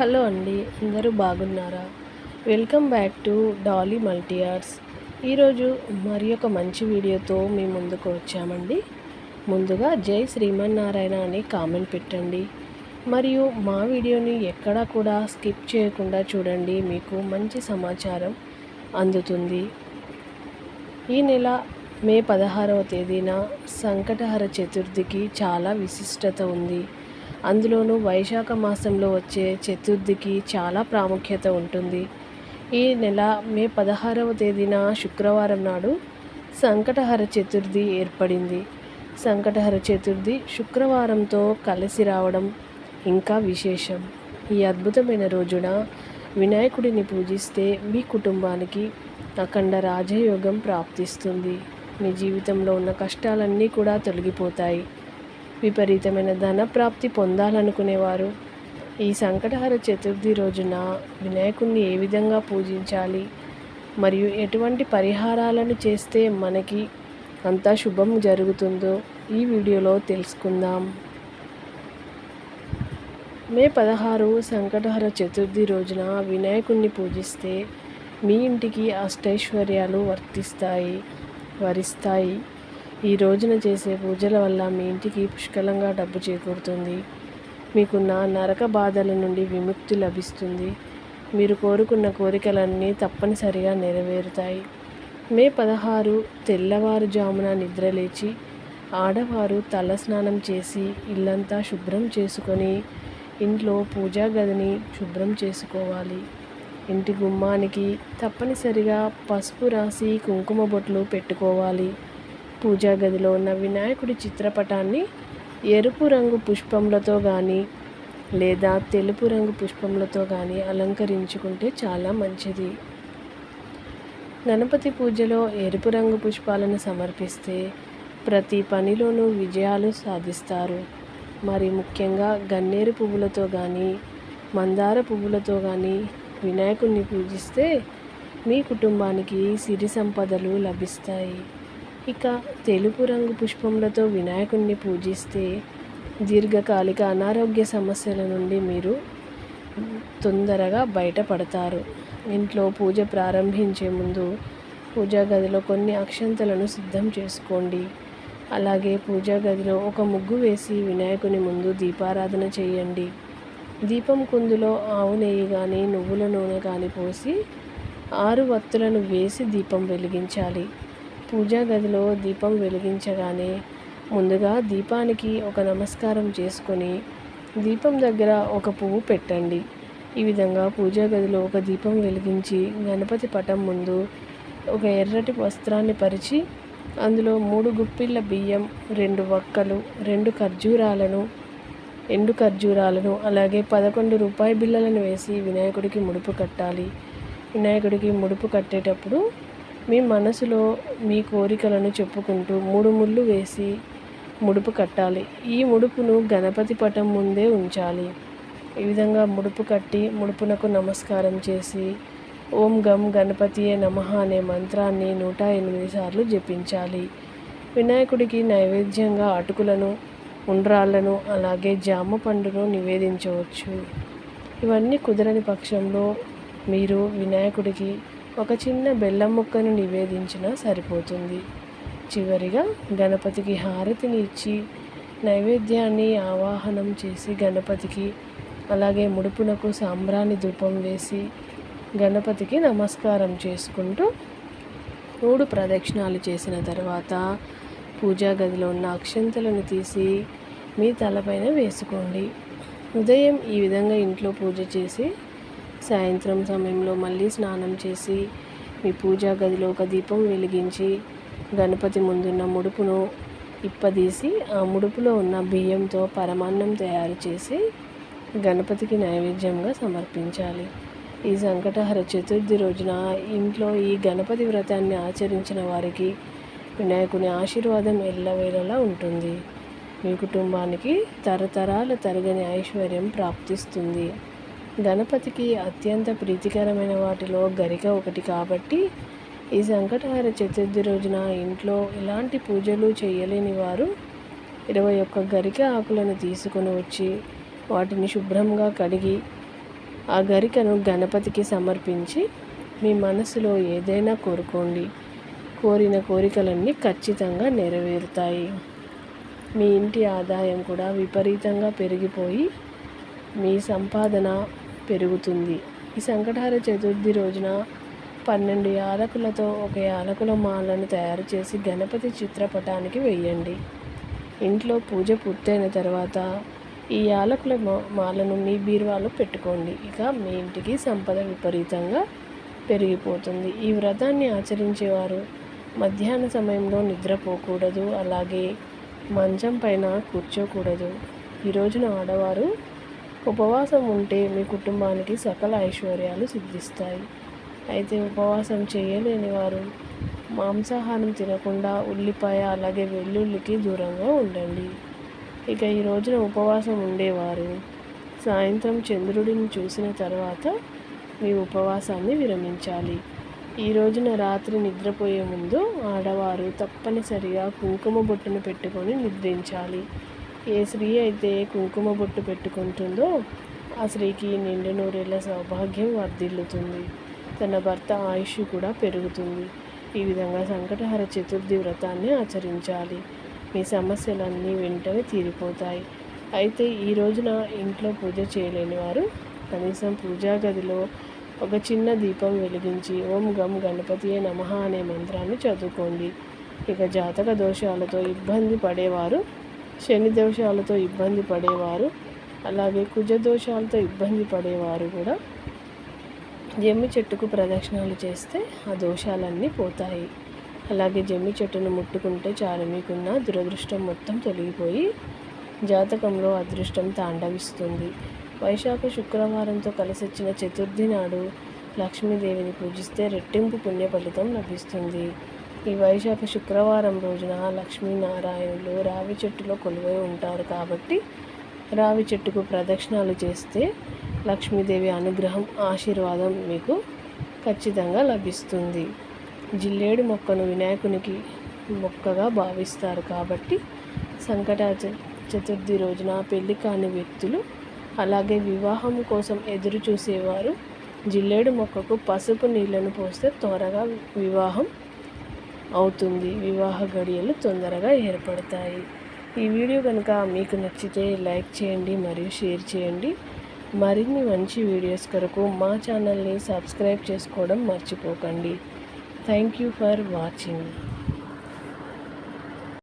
Hello అండి అందరూ బాగున్నారా? Welcome back to Dolly multi arts ఈరోజు మరి ఒక మంచి వీడియోతో మీ ముందుకు వచ్చామండి. ముందుగా జై శ్రీమన్నారాయణ అని కామెంట్ పెట్టండి. మరియు మా వీడియోని ఎక్కడా కూడా స్కిప్ చేయకుండా చూడండి మీకు మంచి సమాచారం అందుతుంది. ఈ నెల మే పదహారవ తేదీన సంకటహర చతుర్థికి చాలా విశిష్టత ఉంది. అందులోనూ వైశాఖ మాసంలో వచ్చే చతుర్థికి చాలా ప్రాముఖ్యత ఉంటుంది. ఈ నెల మే పదహారవ తేదీన శుక్రవారం నాడు సంకటహర చతుర్థి ఏర్పడింది. సంకటహర చతుర్థి శుక్రవారంతో కలిసి రావడం ఇంకా విశేషం. ఈ అద్భుతమైన రోజున వినాయకుడిని పూజిస్తే మీ కుటుంబానికి అఖండ రాజయోగం ప్రాప్తిస్తుంది. మీ జీవితంలో ఉన్న కష్టాలన్నీ కూడా తొలగిపోతాయి. విపరీతమైన ధన ప్రాప్తి పొందాలనుకునేవారు. ఈ సంకటహర చతుర్థి రోజున వినాయకుణ్ణి ఏ విధంగా పూజించాలి? మరియు ఎటువంటి పరిహారాలను చేస్తే మనకి అంతా శుభం జరుగుతుందో ఈ వీడియోలో తెలుసుకుందాం. మే పదహారు సంకటహర చతుర్థి రోజున వినాయకుణ్ణి పూజిస్తే మీ ఇంటికి అష్టైశ్వర్యాలు వర్తిస్తాయి వరిస్తాయి. ఈ రోజున చేసే పూజల వల్ల మీ ఇంటికి పుష్కలంగా డబ్బు చేకూరుతుంది. మీకున్న నరక బాధల నుండి విముక్తి లభిస్తుంది. మీరు కోరుకున్న కోరికలన్నీ తప్పనిసరిగా నెరవేరుతాయి. మే పదహారు తెల్లవారుజామున నిద్రలేచి ఆడవారు తలస్నానం చేసి ఇల్లంతా శుభ్రం చేసుకొని ఇంట్లో పూజా గదిని శుభ్రం చేసుకోవాలి. ఇంటి గుమ్మానికి తప్పనిసరిగా పసుపు రాసి కుంకుమ బొట్లు పెట్టుకోవాలి. పూజా గదిలో ఉన్న వినాయకుడి చిత్రపటాన్ని ఎరుపు రంగు పుష్పములతో కానీ లేదా తెలుపు రంగు పుష్పములతో కానీ అలంకరించుకుంటే చాలా మంచిది. గణపతి పూజలో ఎరుపు రంగు పుష్పాలను సమర్పిస్తే ప్రతి పనిలోనూ విజయాలు సాధిస్తారు. మరి ముఖ్యంగా గన్నేరు పువ్వులతో కానీ మందార పువ్వులతో కానీ వినాయకుడిని పూజిస్తే మీ కుటుంబానికి సిరి సంపదలు లభిస్తాయి. ఇక తెలుపు రంగు పుష్పములతో వినాయకుడిని పూజిస్తే దీర్ఘకాలిక అనారోగ్య సమస్యల నుండి మీరు తొందరగా బయటపడతారు. ఇంట్లో పూజ ప్రారంభించే ముందు పూజా గదిలో కొన్ని అక్షంతలను సిద్ధం చేసుకోండి. అలాగే పూజా గదిలో ఒక ముగ్గు వేసి వినాయకుని ముందు దీపారాధన చేయండి. దీపం కుందులో ఆవు నెయ్యి కానీ నువ్వుల నూనె కానీ పోసి ఆరు వత్తులను వేసి దీపం వెలిగించాలి. పూజా గదిలో దీపం వెలిగించగానే ముందుగా దీపానికి ఒక నమస్కారం చేసుకొని దీపం దగ్గర ఒక పువ్వు పెట్టండి. ఈ విధంగా పూజా గదిలో ఒక దీపం వెలిగించి గణపతి పటం ముందు ఒక ఎర్రటి వస్త్రాన్ని పరిచి అందులో మూడు గుప్పిళ్ళ బియ్యం రెండు వక్కలు రెండు ఖర్జూరాలను ఎండు ఖర్జూరాలను అలాగే పదకొండు రూపాయి బిళ్ళలను వేసి వినాయకుడికి ముడుపు కట్టాలి. వినాయకుడికి ముడుపు కట్టేటప్పుడు మీ మనసులో మీ కోరికలను చెప్పుకుంటూ మూడు ముళ్ళు వేసి ముడుపు కట్టాలి. ఈ ముడుపును గణపతి పటం ముందే ఉంచాలి. ఈ విధంగా ముడుపు కట్టి ముడుపునకు నమస్కారం చేసి ఓం గం గణపతియే నమ అనే మంత్రాన్ని నూట ఎనిమిది సార్లు జపించాలి. వినాయకుడికి నైవేద్యంగా అటుకులను ఉండ్రాళ్ళను అలాగే జామ పండును నివేదించవచ్చు. ఇవన్నీ కుదరని పక్షంలో మీరు వినాయకుడికి ఒక చిన్న బెల్లం ముక్కను నివేదించినా సరిపోతుంది. చివరిగా గణపతికి హారతిని ఇచ్చి నైవేద్యాన్ని ఆవాహనం చేసి గణపతికి అలాగే ముడుపునకు సాంబ్రాణి ధూపం వేసి గణపతికి నమస్కారం చేసుకుంటూ మూడు ప్రదక్షిణాలు చేసిన తర్వాత పూజా గదిలో ఉన్న అక్షంతలను తీసి మీ తలపైన వేసుకోండి. ఉదయం ఈ విధంగా ఇంట్లో పూజ చేసి సాయంత్రం సమయంలో మళ్ళీ స్నానం చేసి మీ పూజా గదిలో ఒక దీపం వెలిగించి గణపతి ముందున్న ముడుపును ఇప్పదీసి ఆ ముడుపులో ఉన్న బియ్యంతో పరమాన్నం తయారు చేసి గణపతికి నైవేద్యంగా సమర్పించాలి. ఈ సంకటహర చతుర్థి రోజున ఇంట్లో ఈ గణపతి వ్రతాన్ని ఆచరించిన వారికి వినాయకుని ఆశీర్వాదం ఎల్లవేళలా ఉంటుంది. మీ కుటుంబానికి తరతరాల తరగని ఐశ్వర్యం ప్రాప్తిస్తుంది. గణపతికి అత్యంత ప్రీతికరమైన వాటిలో గరిక ఒకటి కాబట్టి ఈ సంకటహార చతుర్థి రోజున ఇంట్లో ఎలాంటి పూజలు చేయలేని వారు ఇరవై ఒక్క గరిక ఆకులను తీసుకొని వచ్చి వాటిని శుభ్రంగా కడిగి ఆ గరికను గణపతికి సమర్పించి మీ మనసులో ఏదైనా కోరుకోండి. కోరిన కోరికలన్నీ ఖచ్చితంగా నెరవేరుతాయి. మీ ఇంటి ఆదాయం కూడా విపరీతంగా పెరిగిపోయి మీ సంపాదన పెరుగుతుంది. ఈ సంకటహార చతుర్థి రోజున పన్నెండు యాలకులతో ఒక యాలకుల మాలను తయారు చేసి గణపతి చిత్రపటానికి వెయ్యండి ఇంట్లో పూజ పూర్తయిన తర్వాత ఈ యాలకుల మాలను మీ బీరువాలో పెట్టుకోండి. ఇక మీ ఇంటికి సంపద విపరీతంగా పెరిగిపోతుంది. ఈ వ్రతాన్ని ఆచరించేవారు మధ్యాహ్న సమయంలో నిద్రపోకూడదు. అలాగే మంచం పైన కూర్చోకూడదు. ఈ రోజున ఆడవారు ఉపవాసం ఉంటే మీ కుటుంబానికి సకల ఐశ్వర్యాలు సిద్ధిస్తాయి. అయితే ఉపవాసం చేయలేని వారు మాంసాహారం తినకుండా ఉల్లిపాయ అలాగే వెల్లుల్లికి దూరంగా ఉండండి. ఇక ఈ రోజున ఉపవాసం ఉండేవారు. సాయంత్రం చంద్రుడిని చూసిన తర్వాత మీ ఉపవాసాన్ని విరమించాలి. ఈ రోజున రాత్రి నిద్రపోయే ముందు ఆడవారు తప్పనిసరిగా కుంకుమ బొట్టును పెట్టుకొని నిద్రించాలి. ఏ స్త్రీ అయితే కుంకుమ బొట్టు పెట్టుకుంటుందో ఆ స్త్రీకి నిండు నూరేళ్ళ సౌభాగ్యం వర్ధిల్లుతుంది. తన భర్త ఆయుష్ కూడా పెరుగుతుంది. ఈ విధంగా సంకటహర చతుర్థి వ్రతాన్ని ఆచరించాలి. మీ సమస్యలన్నీ వెంటనే తీరిపోతాయి. అయితే ఈ రోజున ఇంట్లో పూజ చేయలేని వారు కనీసం పూజా గదిలో ఒక చిన్న దీపం వెలిగించి ఓం గం గణపతియే నమ అనే మంత్రాన్ని చదువుకోండి. ఇక జాతక దోషాలతో ఇబ్బంది పడేవారు శని దోషాలతో ఇబ్బంది పడేవారు. అలాగే కుజ దోషాలతో ఇబ్బంది పడేవారు కూడా. జమ్మి చెట్టుకు ప్రదక్షిణాలు చేస్తే ఆ దోషాలన్నీ పోతాయి. అలాగే జమ్మి చెట్టును ముట్టుకుంటే చాలు మీకున్న దురదృష్టం మొత్తం తొలగిపోయి జాతకంలో అదృష్టం తాండవిస్తుంది. వైశాఖ శుక్రవారంతో కలిసి వచ్చిన చతుర్థి నాడు లక్ష్మీదేవిని పూజిస్తే రెట్టింపు పుణ్య ఫలితం లభిస్తుంది. ఈ వైశాఖ శుక్రవారం రోజున లక్ష్మీనారాయణులు రావి చెట్టులో కొలువై ఉంటారు కాబట్టి రావి చెట్టుకు ప్రదక్షిణాలు చేస్తే లక్ష్మీదేవి అనుగ్రహం ఆశీర్వాదం మీకు ఖచ్చితంగా లభిస్తుంది. జిల్లేడు మొక్కను వినాయకునికి మొక్కగా భావిస్తారు కాబట్టి సంకట చతుర్థి రోజున పెళ్ళి కాని వ్యక్తులు అలాగే వివాహం కోసం ఎదురు చూసేవారు జిల్లేడు మొక్కకు పసుపు నీళ్ళను పోస్తే త్వరగా వివాహం అవుతుంది. వివాహ గడియలు తొందరగా ఏర్పడతాయి. ఈ వీడియో కనుక మీకు నచ్చితే లైక్ చేయండి మరియు షేర్ చేయండి. మరిన్ని మంచి వీడియోస్ కొరకు మా ఛానల్ని సబ్స్క్రైబ్ చేసుకోవడం మర్చిపోకండి. Thank you for watching.